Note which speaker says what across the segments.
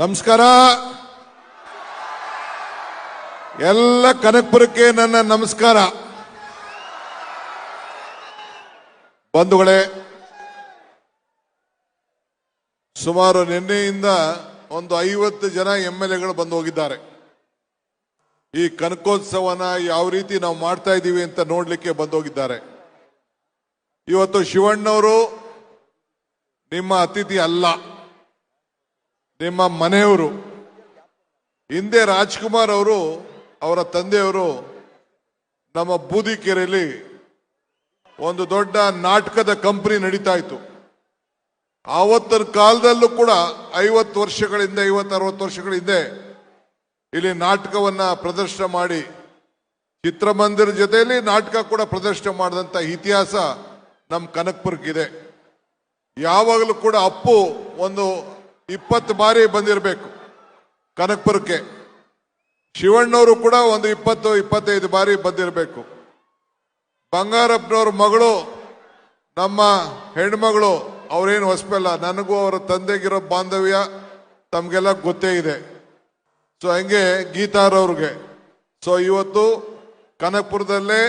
Speaker 1: ನಮಸ್ಕಾರ. ಎಲ್ಲ ಕನಕಪುರಕ್ಕೆ ನನ್ನ ನಮಸ್ಕಾರ. ಬಂಧುಗಳೇ, ಸುಮಾರು ನಿನ್ನೆಯಿಂದ ಒಂದು ಐವತ್ತು ಜನ ಎಂ ಎಲ್ ಎಗಳು ಬಂದು ಹೋಗಿದ್ದಾರೆ. ಈ ಕನಕೋತ್ಸವನ ಯಾವ ರೀತಿ ನಾವು ಮಾಡ್ತಾ ಇದ್ದೀವಿ ಅಂತ ನೋಡ್ಲಿಕ್ಕೆ ಬಂದು ಹೋಗಿದ್ದಾರೆ. ಇವತ್ತು ಶಿವಣ್ಣವರು ನಿಮ್ಮ ಅತಿಥಿ ಅಲ್ಲ. ನಿಮ್ಮ ಮನೆಯವರು, ಹಿಂದೆ ರಾಜ್ಕುಮಾರ್ ಅವರು, ಅವರ ತಂದೆಯವರು ನಮ್ಮ ಬೂದಿಕೆರೆಯಲ್ಲಿ ಒಂದು ದೊಡ್ಡ ನಾಟಕದ ಕಂಪನಿ ನಡೀತಾ ಇತ್ತು. ಆವತ್ತರ ಕಾಲದಲ್ಲೂ ಕೂಡ ಐವತ್ತು ವರ್ಷಗಳಿಂದ, ಐವತ್ತು ಅರವತ್ತು ವರ್ಷಗಳಿಂದ ಇಲ್ಲಿ ನಾಟಕವನ್ನ ಪ್ರದರ್ಶನ ಮಾಡಿ, ಚಿತ್ರಮಂದಿರ ಜೊತೆಯಲ್ಲಿ ನಾಟಕ ಕೂಡ ಪ್ರದರ್ಶನ ಮಾಡಿದಂತ ಇತಿಹಾಸ ನಮ್ಮ ಕನಕ್ಪುರಕ್ಕಿದೆ. ಯಾವಾಗಲೂ ಕೂಡ ಅಪ್ಪು ಒಂದು ಇಪ್ಪತ್ತು ಬಾರಿ ಬಂದಿರಬೇಕು. ಕನಕಪುರಕ್ಕೆ. ಶಿವಣ್ಣವರು ಕೂಡ ಒಂದು ಇಪ್ಪತ್ತು, ಇಪ್ಪತ್ತೈದು ಬಾರಿ ಬಂದಿರಬೇಕು. ಬಂಗಾರಪ್ಪನವ್ರ ಮಗಳು, ನಮ್ಮ ಹೆಣ್ಮಗಳು, ಅವ್ರೇನು ಹೊಸಪಲ್ಲ ನನಗೂ ಅವರ ತಂದೆಗಿರೋ ಬಾಂಧವ್ಯ ತಮಗೆಲ್ಲ ಗೊತ್ತೇ ಇದೆ. ಸೊ ಹಂಗೆ ಗೀತಾರವ್ರಿಗೆ. ಸೊ ಇವತ್ತು ಕನಕಪುರದಲ್ಲೇ,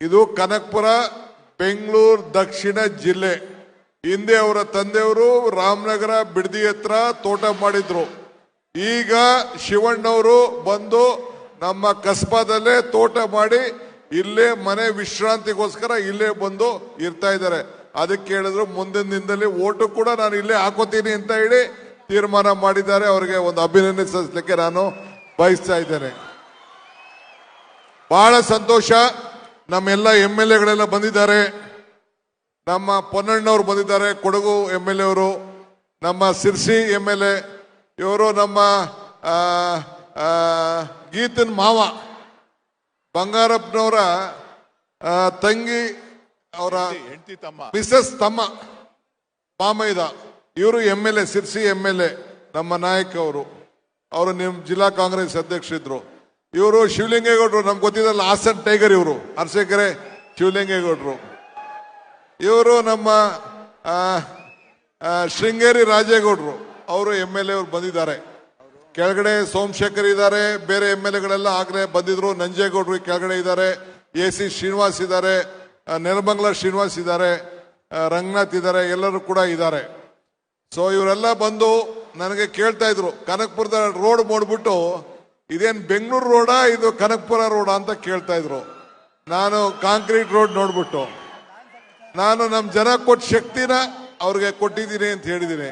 Speaker 1: ಇದು ಕನಕಪುರ, ಬೆಂಗಳೂರು ದಕ್ಷಿಣ ಜಿಲ್ಲೆ. ಹಿಂದೆ ಅವರ ತಂದೆಯವರು ರಾಮನಗರ ಬಿಡದಿ ಹತ್ರ ತೋಟ ಮಾಡಿದ್ರು. ಈಗ ಶಿವಣ್ಣವರು ಬಂದು ನಮ್ಮ ಕಸ್ಬಾದಲ್ಲೇ ತೋಟ ಮಾಡಿ ಇಲ್ಲೇ ಮನೆ ವಿಶ್ರಾಂತಿಗೋಸ್ಕರ ಇಲ್ಲೇ ಬಂದು ಇರ್ತಾ ಇದ್ದಾರೆ. ಅದಕ್ಕೆ ಹೇಳಿದ್ರು ಮುಂದಿನ ದಿನದಲ್ಲಿ ಓಟು ಕೂಡ ನಾನು ಇಲ್ಲೇ ಹಾಕೋತೀನಿ ಅಂತ ಹೇಳಿ ತೀರ್ಮಾನ ಮಾಡಿದ್ದಾರೆ. ಅವರಿಗೆ ಒಂದು ಅಭಿನಂದನೆ ಅಭಿನಂದಿಸಲಿಕ್ಕೆ ನಾನು ಬಯಸ್ತಾ ಇದ್ದೇನೆ. ಬಹಳ ಸಂತೋಷ. ನಮ್ಮೆಲ್ಲ ಎಂ ಎಲ್ ಎಗಳೆಲ್ಲ ಬಂದಿದ್ದಾರೆ. ನಮ್ಮ ಪೊನ್ನಣ್ಣವ್ರು ಬಂದಿದ್ದಾರೆ ಕೊಡಗು ಎಂ ಎಲ್ ಎ ಅವರು ನಮ್ಮ ಸಿರ್ಸಿ ಎಂ ಎಲ್ ಎ ಇವರು ನಮ್ಮ ಗೀತನ್ ಮಾವ ಬಂಗಾರಪ್ಪನವರ ತಂಗಿ ಅವರ
Speaker 2: ಹೆಂಡತಿ ತಮ್ಮ.
Speaker 1: ಮಿಸಸ್ ತಮ್ಮ ಮಾಮೈದ ಇವರು M L A Sirsi M L A ನಮ್ಮ ನಾಯಕ ಅವರು. ಅವರು ನಿಮ್ಮ ಜಿಲ್ಲಾ ಕಾಂಗ್ರೆಸ್ ಅಧ್ಯಕ್ಷರಿದ್ರು. ಇವರು ಶಿವಲಿಂಗೇಗೌಡರು ನಮ್ಗೆ ಗೊತ್ತಿದ್ದಲ್ಲ ಹಾಸನ್ ಟೈಗರ್ ಇವರು ಅರಸೇಕೆರೆ ಶಿವಲಿಂಗೇಗೌಡರು. ಇವರು ನಮ್ಮ ಶೃಂಗೇರಿ ರಾಜೇಗೌಡರು. ಅವರು ಎಂ ಎಲ್ ಎ ಬಂದಿದ್ದಾರೆ. ಕೆಳಗಡೆ ಸೋಮಶೇಖರ್ ಇದ್ದಾರೆ, ಬೇರೆ ಎಂ ಎಲ್ ಎಗಳೆಲ್ಲ ಆಗ್ರೆ ಬಂದಿದ್ರು. ನಂಜೇಗೌಡರು ಕೆಳಗಡೆ ಇದ್ದಾರೆ, ಎ ಸಿ ಶ್ರೀನಿವಾಸ್ ಇದ್ದಾರೆ ನೆಲಮಂಗಲ ಶ್ರೀನಿವಾಸ್ ಇದ್ದಾರೆ ರಂಗನಾಥ್ ಇದ್ದಾರೆ, ಎಲ್ಲರೂ ಕೂಡ ಇದ್ದಾರೆ. ಸೊ ಇವರೆಲ್ಲ ಬಂದು ನನಗೆ ಕೇಳ್ತಾ ಇದ್ರು, ಕನಕಪುರದ ರೋಡ್ ಮಾಡ್ಬಿಟ್ಟು, ಇದೇನ್ ಬೆಂಗಳೂರು ರೋಡಾ, ಇದು ಕನಕಪುರ ರೋಡಾ ಅಂತ ಕೇಳ್ತಾ ಇದ್ರು. ನಾನು ಕಾಂಕ್ರೀಟ್ ರೋಡ್ ನೋಡ್ಬಿಟ್ಟು. ನಾನು ನಮ್ಮ ಜನ ಕೊಟ್ಟ ಶಕ್ತಿನ ಅವ್ರಿಗೆ ಕೊಟ್ಟಿದ್ದೀನಿ ಅಂತ ಹೇಳಿದ್ದೀನಿ.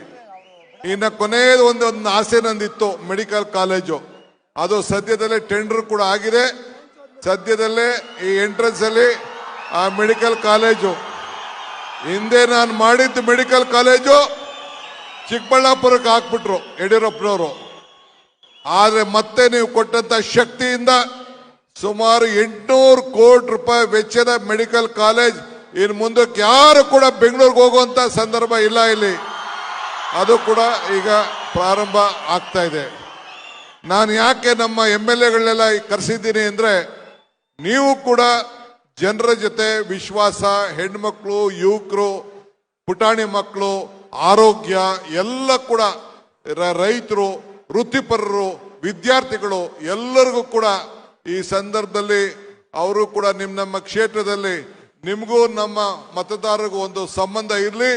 Speaker 1: ಇನ್ನ ಕೊನೆಯದು ಒಂದು ಆಸೆ ನಂದಿತ್ತು ಮೆಡಿಕಲ್ ಕಾಲೇಜು ಅದು ಸದ್ಯದಲ್ಲೇ ಟೆಂಡರ್ ಕೂಡ ಆಗಿದೆ. ಸದ್ಯದಲ್ಲೇ ಈ ಎಂಟ್ರೆನ್ಸ್ ಅಲ್ಲಿ ಆ ಮೆಡಿಕಲ್ ಕಾಲೇಜು ಹಿಂದೆ ನಾನು ಮಾಡಿದ್ದು ಮೆಡಿಕಲ್ ಕಾಲೇಜು ಚಿಕ್ಕಬಳ್ಳಾಪುರಕ್ಕೆ ಹಾಕ್ಬಿಟ್ರು, ಯಡಿಯೂರಪ್ಪನವರು. ಆದರೆ ಮತ್ತೆ ನೀವು ಕೊಟ್ಟಂತ ಶಕ್ತಿಯಿಂದ ಸುಮಾರು ಎಂಟುನೂರು ಕೋಟಿ ರೂಪಾಯಿ ವೆಚ್ಚದ ಮೆಡಿಕಲ್ ಕಾಲೇಜ್ ಇನ್ನು ಮುಂದಕ್ಕೆ ಯಾರು ಕೂಡ ಬೆಂಗಳೂರಿಗೆ ಹೋಗುವಂತ ಸಂದರ್ಭ ಇಲ್ಲ ಇಲ್ಲಿ. ಅದು ಕೂಡ ಈಗ ಪ್ರಾರಂಭ ಆಗ್ತಾ ಇದೆ. ನಾನು ಯಾಕೆ ನಮ್ಮ ಎಂ ಎಲ್ ಎಗಳನ್ನೆಲ್ಲ ಕರೆಸಿದ್ದೀನಿ ಅಂದ್ರೆ, ನೀವು ಕೂಡ ಜನರ ಜೊತೆ ವಿಶ್ವಾಸ, ಹೆಣ್ಮಕ್ಳು, ಯುವಕರು, ಪುಟಾಣಿ ಮಕ್ಕಳು, ಆರೋಗ್ಯ, ಎಲ್ಲ ಕೂಡ ರೈತರು, ವೃತ್ತಿಪರರು, ವಿದ್ಯಾರ್ಥಿಗಳು, ಎಲ್ಲರಿಗೂ ಕೂಡ ಈ ಸಂದರ್ಭದಲ್ಲಿ ಅವರು ಕೂಡ ನಿಮ್ಮ ನಮ್ಮ ಕ್ಷೇತ್ರದಲ್ಲಿ ನಿಮಗೂ ನಮ್ಮ ಮತದಾರರಿಗೂ ಒಂದು ಸಂಬಂಧ ಇರಲಿ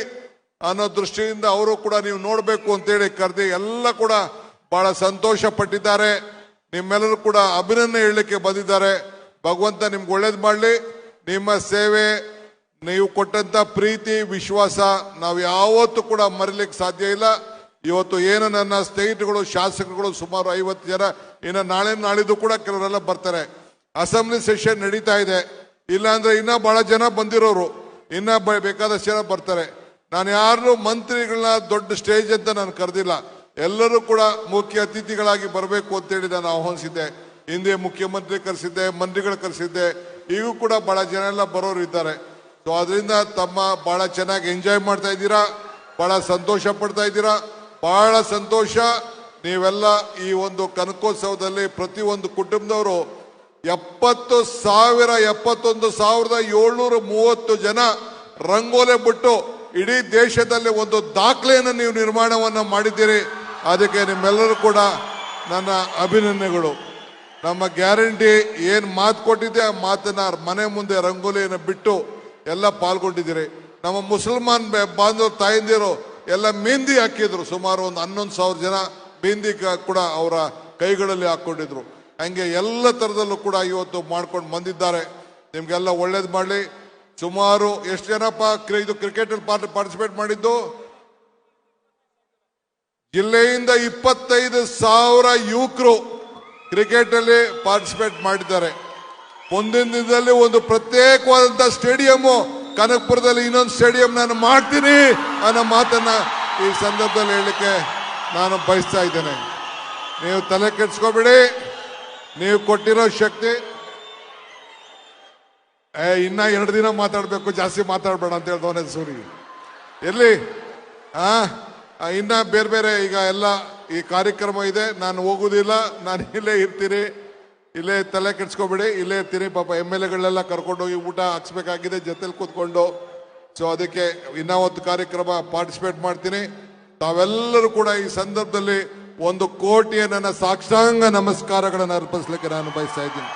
Speaker 1: ಅನ್ನೋ ದೃಷ್ಟಿಯಿಂದ ಅವರು ಕೂಡ ನೀವು ನೋಡಬೇಕು ಅಂತೇಳಿ ಕರೆದಿ ಎಲ್ಲ ಕೂಡ ಬಹಳ ಸಂತೋಷ ಪಟ್ಟಿದ್ದಾರೆ ನಿಮ್ಮೆಲ್ಲರೂ ಕೂಡ ಅಭಿನಂದನೆ ಹೇಳಲಿಕ್ಕೆ ಬಂದಿದ್ದಾರೆ. ಭಗವಂತ ನಿಮ್ಗೆ ಒಳ್ಳೇದು ಮಾಡಲಿ. ನಿಮ್ಮ ಸೇವೆ, ನೀವು ಕೊಟ್ಟಂತ ಪ್ರೀತಿ, ವಿಶ್ವಾಸ ನಾವು ಯಾವತ್ತೂ ಕೂಡ ಮರಿಲಿಕ್ಕೆ ಸಾಧ್ಯ ಇಲ್ಲ. ಇವತ್ತು ಏನು ನನ್ನ ಸ್ನೇಹಿತರುಗಳು, ಶಾಸಕರುಗಳು ಸುಮಾರು ಐವತ್ತು ಜನ ಇನ್ನು ನಾಳೆ ನಾಳಿದ್ದು ಕೂಡ ಕೆಲವರೆಲ್ಲ ಬರ್ತಾರೆ. ಅಸೆಂಬ್ಲಿ ಸೆಷನ್ ನಡೀತಾ ಇದೆ. ಇಲ್ಲಾಂದ್ರೆ ಇನ್ನ ಬಹಳ ಜನ ಬಂದಿರೋರು, ಇನ್ನ ಬೇಕಾದಷ್ಟು ಜನ ಬರ್ತಾರೆ. ನಾನು ಯಾರು ಮಂತ್ರಿಗಳನ್ನ ದೊಡ್ಡ ಸ್ಟೇಜ್ ಅಂತ ನಾನು ಕರೆದಿಲ್ಲ. ಎಲ್ಲರೂ ಕೂಡ ಮುಖ್ಯ ಅತಿಥಿಗಳಾಗಿ ಬರಬೇಕು ಅಂತೇಳಿ ನಾನು ಆಹ್ವಾನಿಸಿದ್ದೆ. ಹಿಂದೆ ಮುಖ್ಯಮಂತ್ರಿ ಕರೆಸಿದ್ದೆ, ಮಂತ್ರಿಗಳು ಕರೆಸಿದ್ದೆ, ಈಗ ಕೂಡ ಬಹಳ ಜನ ಎಲ್ಲ ಬರೋರು ಇದ್ದಾರೆ. ಸೊ ಅದರಿಂದ ತಮ್ಮ ಬಹಳ ಚೆನ್ನಾಗಿ ಎಂಜಾಯ್ ಮಾಡ್ತಾ ಇದ್ದೀರಾ, ಬಹಳ ಸಂತೋಷ ಪಡ್ತಾ ಇದ್ದೀರಾ, ಬಹಳ ಸಂತೋಷ. ನೀವೆಲ್ಲ ಈ ಒಂದು ಕನಕೋತ್ಸವದಲ್ಲಿ ಪ್ರತಿಯೊಂದು ಕುಟುಂಬದವರು ಎಪ್ಪತ್ತು ಸಾವಿರ, ಎಪ್ಪತ್ತೊಂದು ಸಾವಿರದ ಏಳ್ನೂರ ಮೂವತ್ತು ಜನ ರಂಗೋಲೆ ಬಿಟ್ಟು ಇಡೀ ದೇಶದಲ್ಲಿ ಒಂದು ದಾಖಲೆಯನ್ನು ನೀವು ನಿರ್ಮಾಣವನ್ನು ಮಾಡಿದ್ದೀರಿ. ಅದಕ್ಕೆ ನಿಮ್ಮೆಲ್ಲರೂ ಕೂಡ ನನ್ನ ಅಭಿನಂದನೆಗಳು. ನಮ್ಮ ಗ್ಯಾರಂಟಿ ಏನು ಮಾತು ಕೊಟ್ಟಿದ್ದೆ, ಆ ಮಾತನ್ನ ಮನೆ ಮುಂದೆ ರಂಗೋಲಿಯನ್ನು ಬಿಟ್ಟು ಎಲ್ಲ ಪಾಲ್ಗೊಂಡಿದ್ದೀರಿ. ನಮ್ಮ ಮುಸಲ್ಮಾನ್ ಬಾಂಧವರು ತಾಯಂದಿರು ಎಲ್ಲ ಮೆಹಂದಿ ಹಾಕಿದ್ರು. ಸುಮಾರು ಒಂದು ಹನ್ನೊಂದು ಸಾವಿರ ಜನ ಮೆಹಂದಿ ಕೂಡ ಅವರ ಕೈಗಳಲ್ಲಿ ಹಾಕೊಂಡಿದ್ರು ಹಂಗೆ ಎಲ್ಲ ತರದಲ್ಲೂ ಕೂಡ ಇವತ್ತು ಮಾಡ್ಕೊಂಡು ಬಂದಿದ್ದಾರೆ. ನಿಮಗೆಲ್ಲ ಒಳ್ಳೇದು ಮಾಡಲಿ. ಸುಮಾರು ಎಷ್ಟು ಜನಪ್ಪ ಇದು ಇದು ಕ್ರಿಕೆಟ್ ಪಾರ್ಟಿಸಿಪೇಟ್ ಮಾಡಿದ್ದು? ಜಿಲ್ಲೆಯಿಂದ ಇಪ್ಪತ್ತೈದು ಸಾವಿರ ಯುವಕರು ಕ್ರಿಕೆಟ್ ಅಲ್ಲಿ ಪಾರ್ಟಿಸಿಪೇಟ್ ಮಾಡಿದ್ದಾರೆ. ಮುಂದಿನ ದಿನದಲ್ಲಿ ಒಂದು ಪ್ರತ್ಯೇಕವಾದಂಥ ಸ್ಟೇಡಿಯಂ ಕನಕಪುರದಲ್ಲಿ ಇನ್ನೊಂದು ಸ್ಟೇಡಿಯಂ ನಾನು ಮಾಡ್ತೀನಿ ಅನ್ನೋ ಮಾತನ್ನ ಈ ಸಂದರ್ಭದಲ್ಲಿ ಹೇಳಲಿಕ್ಕೆ ನಾನು ಬಯಸ್ತಾ ಇದ್ದೇನೆ. ನೀವು ತಲೆ ಕೆಡ್ಸ್ಕೋಬೇಡಿ. ನೀವು ಕೊಟ್ಟಿರೋ ಶಕ್ತಿ. ಏ, ಇನ್ನ ಎರಡು ದಿನ ಮಾತಾಡ್ಬೇಕು, ಜಾಸ್ತಿ ಮಾತಾಡ್ಬೇಡ ಅಂತ ಹೇಳ್ದವನೇ ಸೂರಿ ಎಲ್ಲಿ? ಆ ಇನ್ನ ಬೇರೆ ಬೇರೆ ಈಗ ಎಲ್ಲ ಈ ಕಾರ್ಯಕ್ರಮ ಇದೆ. ನಾನು ಹೋಗುದಿಲ್ಲ, ನಾನು ಇಲ್ಲೇ ಇರ್ತೀನಿ. ಇಲ್ಲೇ ತಲೆ ಕೆಡ್ಸ್ಕೊಬೇಡಿ, ಇಲ್ಲೇ ಇರ್ತೀನಿ. ಪಾಪ ಎಂ ಎಲ್ ಎಗಳೆಲ್ಲ ಕರ್ಕೊಂಡೋಗಿ ಊಟ ಹಾಕ್ಸ್ಬೇಕಾಗಿದೆ, ಜೊತೆಲಿ ಕೂತ್ಕೊಂಡು. ಸೊ ಅದಕ್ಕೆ ಇನ್ನ ಒಂದು ಕಾರ್ಯಕ್ರಮ ಪಾರ್ಟಿಸಿಪೇಟ್ ಮಾಡ್ತೀನಿ. ತಾವೆಲ್ಲರೂ ಕೂಡ ಈ ಸಂದರ್ಭದಲ್ಲಿ ಒಂದು ಕೋಟಿಯ ನನ್ನ ಸಾಕ್ಷಾಂಗ ನಮಸ್ಕಾರಗಳನ್ನು ಅರ್ಪಿಸ್ಲಿಕ್ಕೆ ನಾನು ಬಯಸ್ತಾ ಇದ್ದೀನಿ.